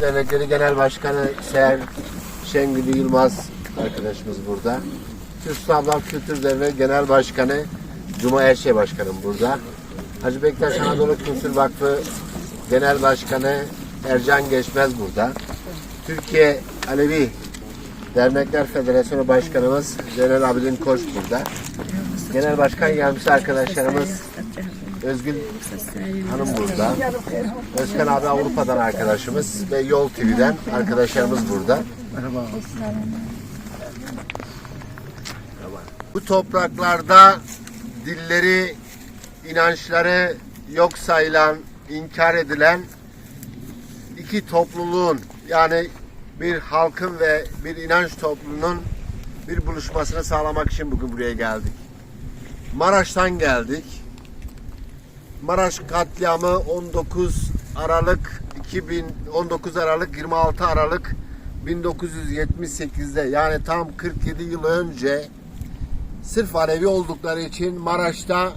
Dernekleri Genel Başkanı Seher Şengül Yılmaz arkadaşımız burada. Türk İslamlar Kültür Derneği Genel Başkanı Cuma Erşe Başkanım burada. Hacı Bektaş Anadolu Kültür Vakfı Genel Başkanı Ercan Geçmez burada. Türkiye Alevi Dernekler Federasyonu Başkanımız Celal Abidin Koç burada. Genel Başkan Yardımcısı arkadaşlarımız Özgül Hanım burada. Özkan abi Avrupa'dan arkadaşımız ve Yol TV'den arkadaşlarımız burada. Bu topraklarda dilleri, inançları yok sayılan, inkar edilen iki topluluğun yani bir halkın ve bir inanç topluluğunun bir buluşmasını sağlamak için bugün buraya geldik. Maraş'tan geldik. Maraş katliamı 19 Aralık 2000 19 Aralık 26 Aralık 1978'de yani tam 47 yıl önce sırf Alevi oldukları için Maraş'ta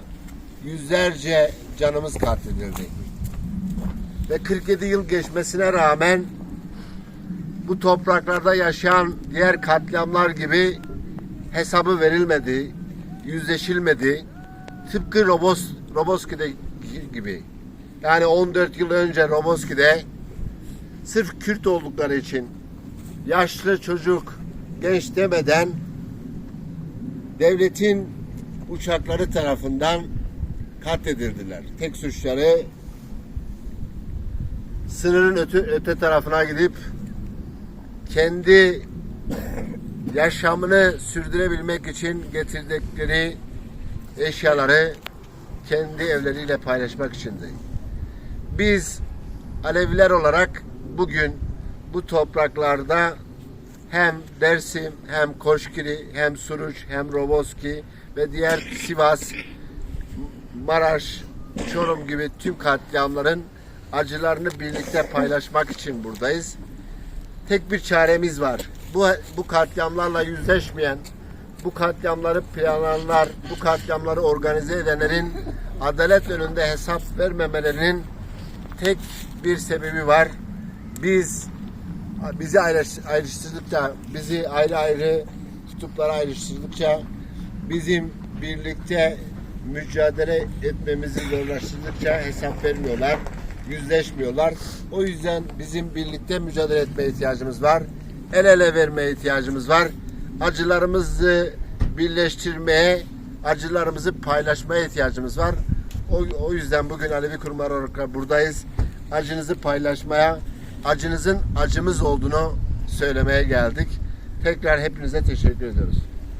yüzlerce canımız katledildi. Ve 47 yıl geçmesine rağmen bu topraklarda yaşayan diğer katliamlar gibi hesabı verilmedi, yüzleşilmedi. Tıpkı Robos, Roboski'de gibi. Yani 14 yıl önce Roboski'de sırf Kürt oldukları için yaşlı çocuk, genç demeden devletin uçakları tarafından katledildiler. Tek suçları sınırın öte, öte tarafına gidip kendi yaşamını sürdürebilmek için getirdikleri eşyaları kendi evleriyle paylaşmak içindi. Biz Aleviler olarak bugün bu topraklarda hem Dersim, hem Koşkiri, hem Suruç, hem Roboski ve diğer Sivas, Maraş, Çorum gibi tüm katliamların acılarını birlikte paylaşmak için buradayız. Tek bir çaremiz var. Bu, bu katliamlarla yüzleşmeyen, bu katliamları planlayanlar, bu katliamları organize edenlerin adalet önünde hesap vermemelerinin tek bir sebebi var. Biz bizi ayrış- ayrıştırdıkça, bizi ayrı ayrı kutuplara ayrıştırdıkça, bizim birlikte mücadele etmemizi zorlaştırdıkça hesap vermiyorlar, yüzleşmiyorlar. O yüzden bizim birlikte mücadele etmeye ihtiyacımız var. El ele vermeye ihtiyacımız var. Acılarımızı birleştirmeye, acılarımızı paylaşmaya ihtiyacımız var. O, o yüzden bugün Alevi Kurumlar olarak buradayız. Acınızı paylaşmaya, acınızın acımız olduğunu söylemeye geldik. Tekrar hepinize teşekkür ediyoruz.